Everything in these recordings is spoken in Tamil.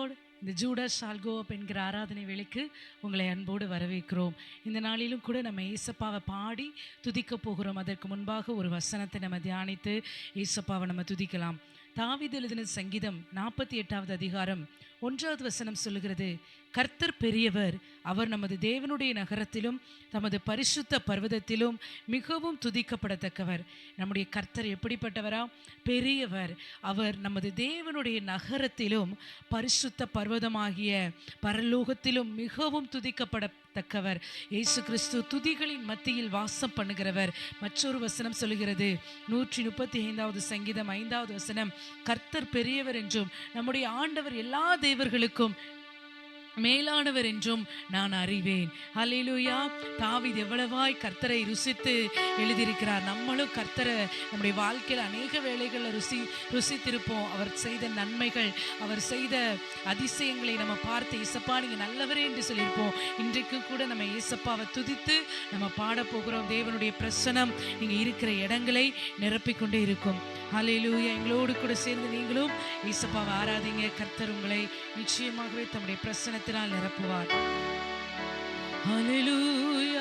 லார்ட் இந்த ஜூடஸ் சால்கோ அப் என்கிற ஆராதனை வேலைக்கு உங்களை அன்போடு வரவேற்கிறோம். இந்த நாளிலும் கூட நம்ம ஏசப்பாவை பாடி துதிக்க போகிறோம். அதற்கு முன்பாக ஒரு வசனத்தை நம்ம தியானித்து ஏசப்பாவை நம்ம துதிக்கலாம். தாவிதெழுதின எழுதின சங்கீதம் நாற்பத்தி எட்டாவது அதிகாரம் ஒன்றாவது வசனம் சொல்லுகிறது கர்த்தர் பெரியவர். அவர் நமது தேவனுடைய நகரத்திலும் தமது பரிசுத்த பர்வதத்திலும் மிகவும் துதிக்கப்படத்தக்கவர். நம்முடைய கர்த்தர் எப்படிப்பட்டவரா? பெரியவர். அவர் நமது தேவனுடைய நகரத்திலும் பரிசுத்த பர்வதமாகிய பரலோகத்திலும் மிகவும் துதிக்கப்படத்தக்கவர். இயேசு கிறிஸ்து துதிகளின் மத்தியில் வாசம் பண்ணுகிறவர். மற்றொரு வசனம் சொல்லுகிறது. நூற்றி முப்பத்தி ஐந்தாவது சங்கீதம் ஐந்தாவது வசனம். கர்த்தர் பெரியவர் என்றும் நம்முடைய ஆண்டவர் எல்லா தேவர்களுக்கும் மேலானவர் என்றும் நான் அறிவேன். ஹalleluya தாவித் எவ்வளவாய் கர்த்தரை ருசித்து எழுதியிருக்கிறார். நம்மளும் கர்த்தரை நம்முடைய வாழ்க்கையில் அநேக வேலைகளில் ருசி ருசித்திருப்போம். அவர் செய்த நன்மைகள் அவர் செய்த அதிசயங்களை நம்ம பார்த்து இசப்பா நீங்க நல்லவரே என்று சொல்லியிருப்போம். இன்றைக்கு கூட நம்ம இயேசப்பாவை துதித்து நம்ம பாடப்போகிறோம். தேவனுடைய பிரசனம் நீங்க இருக்கிற இடங்களை நிரப்பிக் கொண்டே இருக்கும். ஹalleluya எங்களோடு கூட சேர்ந்து நீங்களும் ஏசப்பாவை ஆராதிங்க. கர்த்தர் உங்களை நிச்சயமாகவே தம்முடைய பிரசனத்தினால் நிரப்புவார். ஹalleluya.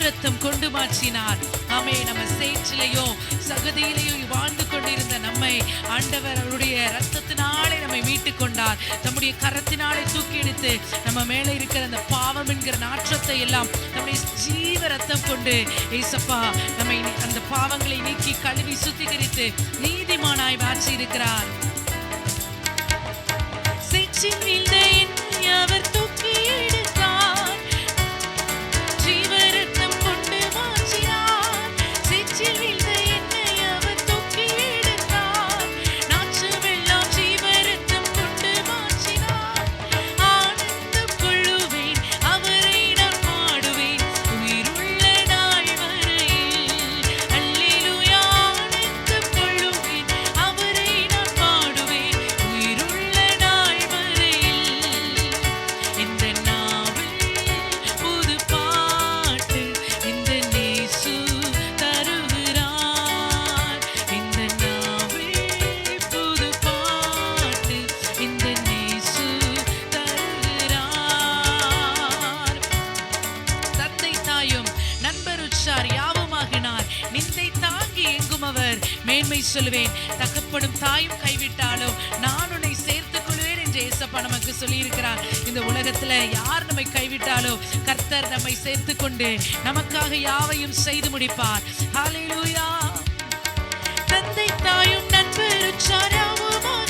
நாச்சமெல்லாம் கொண்டு மாற்றினார். ஆமே நம்ம சேற்றிலையோ சகதியிலையோ வாழ்ந்து கொண்டிருந்த நம்மை ஆண்டவர் அவருடைய ரத்தத்தினாலே நம்மை மீட்டு கொண்டார். நம்முடைய கரத்தினாலே தூக்கி எடுத்து நம்ம மேலே இருக்கிற அந்த பாவம் என்கிற நாற்றத்தை எல்லாம் நம்மை ஜீவ ரத்தம் கொண்டு ஏசப்பா நம்மை அந்த பாவங்களை நீக்கி கழுவி சுத்திகரித்து நீதிமானாய் மாற்றி இருக்கிறார் சேற்றில் ஆண்டவராகப்பா நமக்கு சொல்லியிருக்கிறார். இந்த உலகத்துல யார் நம்மை கைவிட்டாலோ கர்த்தர் நம்மை சேர்த்து கொண்டு நமக்காக யாவையும் செய்து முடிப்பார். ஹalleluya தந்தை தாயும் நண்பர் சாராவும்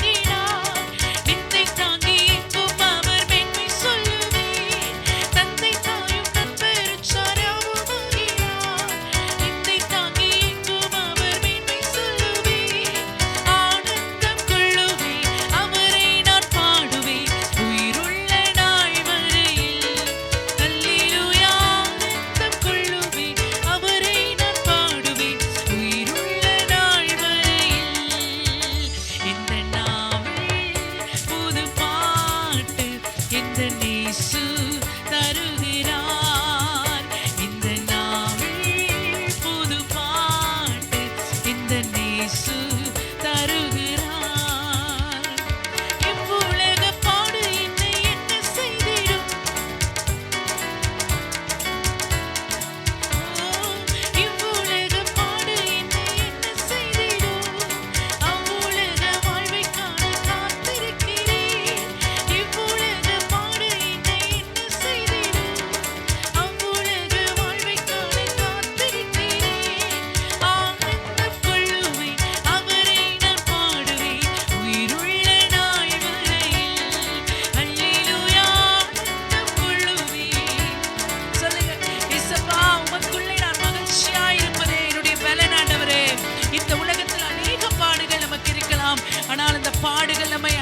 பாடுகள் நம்மை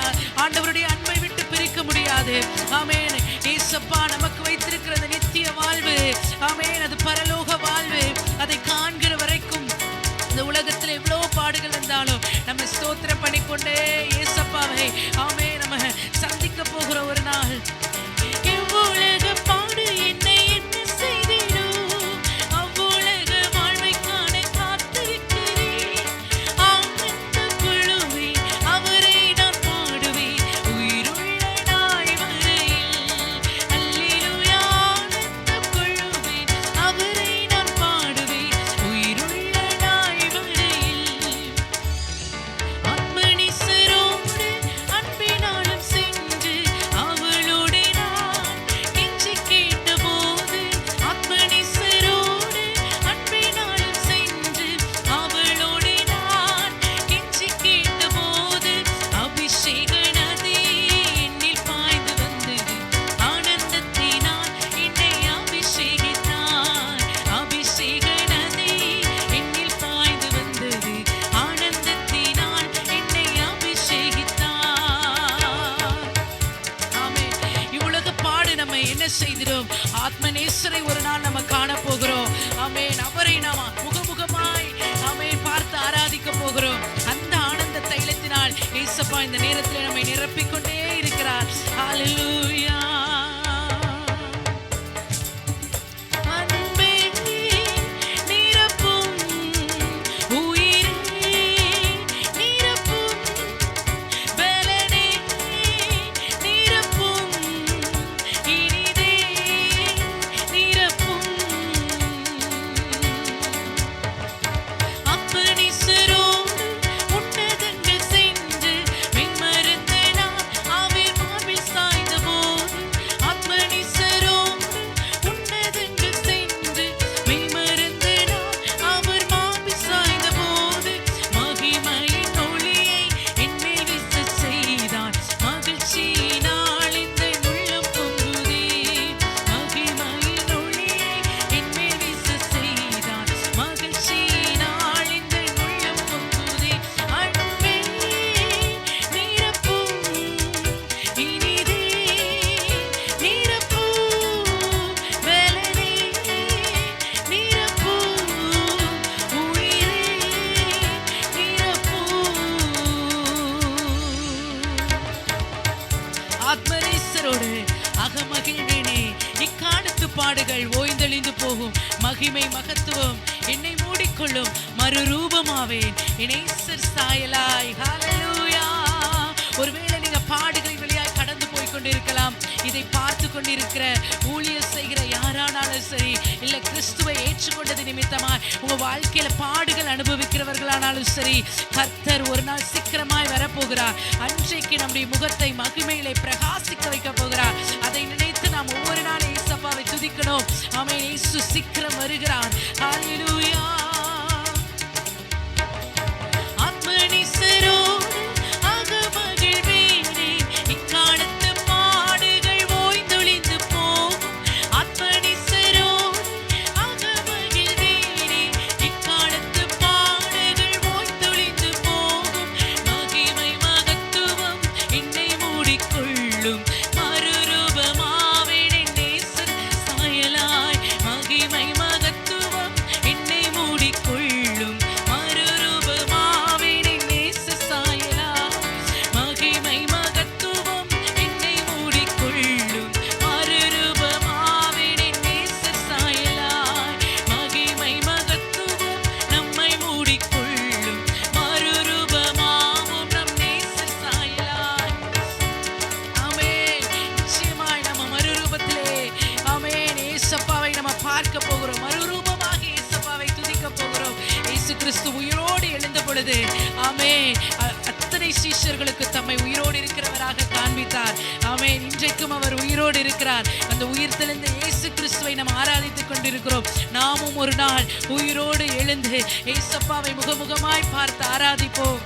ஆண்டவருடைய அன்பை விட்டு பிரிக்க முடியாது. ஆமேன். ஏசப்பா நமக்கு வைத்திருக்கிற அந்த நித்திய வாழ்வு ஆமேன். அது பரலோக வாழ்வு. அதை காண்கிற வரைக்கும் இந்த உலகத்தில் எவ்வளோ பாடுகள் இருந்தாலும் நம்ம ஸ்தோத்திரம் பண்ணிக்கொண்டே ஏசப்பாவை ஆமே நம்ம சந்திக்க போகிற ஒரு நாள். ஆண்டவரை நாம் முகமுகமாய் நாமே பார்த்து ஆராதிக்க போகிறோம். அந்த ஆனந்த தைலத்தினால் ஏசப்பா இந்த நேரத்தில் நம்மை நிரப்பிக்கொண்டே இருக்கிறார். ஹalleluya சுகமாவேன் இணைசர் சாயலாய். ஹalleluya ஒருவேளை நீங்க பாடுகளை வழியாய் கடந்து போய் கொண்டிருக்கலாம். இதை பார்த்து கொண்டிருக்கிற ஊழியர் செய்கிற யாரானாலும் சரி இல்ல கிறிஸ்துவை ஏற்றுக்கொண்டது நிமித்தமா உங்க வாழ்க்கையில பாடுகள் அனுபவிக்கிறவர்களானாலும் சரி கர்த்தர் ஒரு நாள் சீக்கிரமாய் வரப்போகிறார். அன்றைக்கு நம்முடைய முகத்தை மகிமையிலே பிரகாசிக்க வைக்க போகிறார். அதை நினைத்து நாம் ஒவ்வொரு நாள் ஏசப்பாவை துதிக்கணும். அவன் ஏசு சீக்கிரம் வருகிறான் ஹalleluya மனுஷர்களுக்கு தம்மை உயிரோடு இருக்கிறவராக காண்பித்தார். ஆமே இன்றைக்கும் அவர் உயிரோடு இருக்கிறார். அந்த உயிர் தெளிந்த இயேசு கிறிஸ்துவை நாம் ஆராதித்துக் கொண்டிருக்கிறோம். நாமும் ஒரு நாள் உயிரோடு எழுந்து ஏசப்பாவை முகமுகமாய் பார்த்து ஆராதிப்போம்.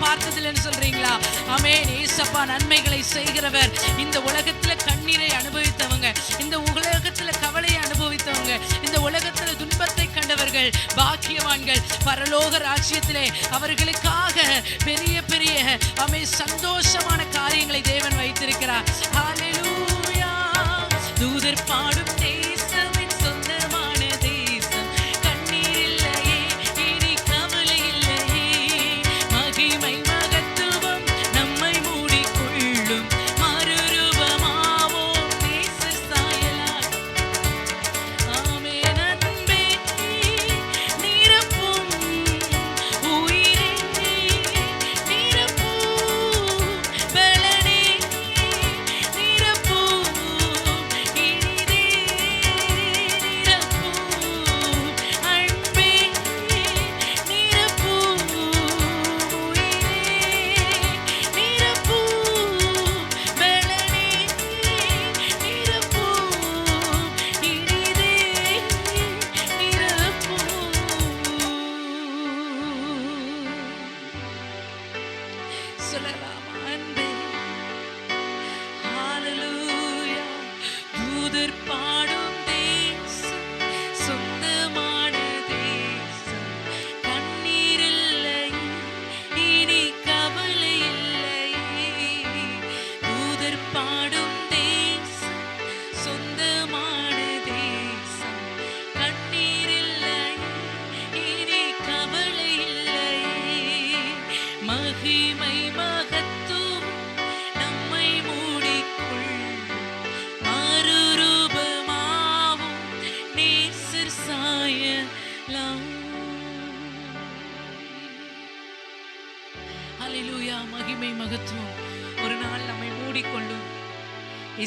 பார்த்ததில்லைன்னு சொல்றீங்களா? அமேன் நன்மைகளை செய்கிறவர். இந்த உலகத்தில் கண்ணீரை அனுபவித்தவங்க இந்த உலகத்தில் கவலையை அனுபவித்தவங்க இந்த உலகத்தில் துன்பத்தை கண்டவர்கள் பாக்கியவான்கள் பரலோக ராஜ்யத்திலே அவர்களுக்காக பெரிய பெரிய அமே சந்தோஷம்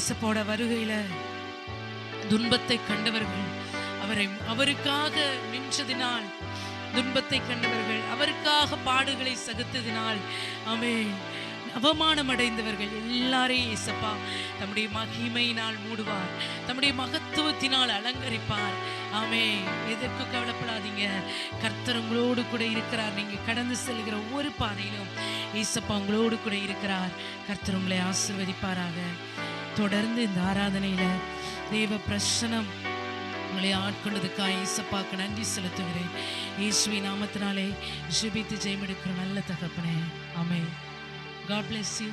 இயேசுப்போட வருகையில துன்பத்தை கண்டவர்கள் அவரை அவருக்காக நின்றதினால் துன்பத்தை கண்டவர்கள் அவருக்காக பாடுகளை சகித்ததினால் ஆமே அவமானம் அடைந்தவர்கள் எல்லாரையும் இயேசப்பா தம்முடைய மகிமையினால் மூடுவார் தம்முடைய மகத்துவத்தினால் அலங்கரிப்பார். ஆமே எதற்கு கவலைப்படாதீங்க. கர்த்தர் உங்களோடு கூட இருக்கிறார். நீங்க கடந்து செல்கிற ஒவ்வொரு பாதையிலும் இயேசப்பா உங்களோடு கூட இருக்கிறார். கர்த்தர் உங்களை ஆசிர்வதிப்பாராக. தொடர்ந்து இந்த ஆராதனையில தேவ பிரசனம் உங்களை ஆட்கொண்டதுக்காக இயேசப்பாக்கு நன்றி செலுத்துகிறேன். இயேசுவி நாமத்தினாலே ஜெபித்து ஜெயமெடுக்கிற நல்ல தகப்பனே. அமை காட் bless யூ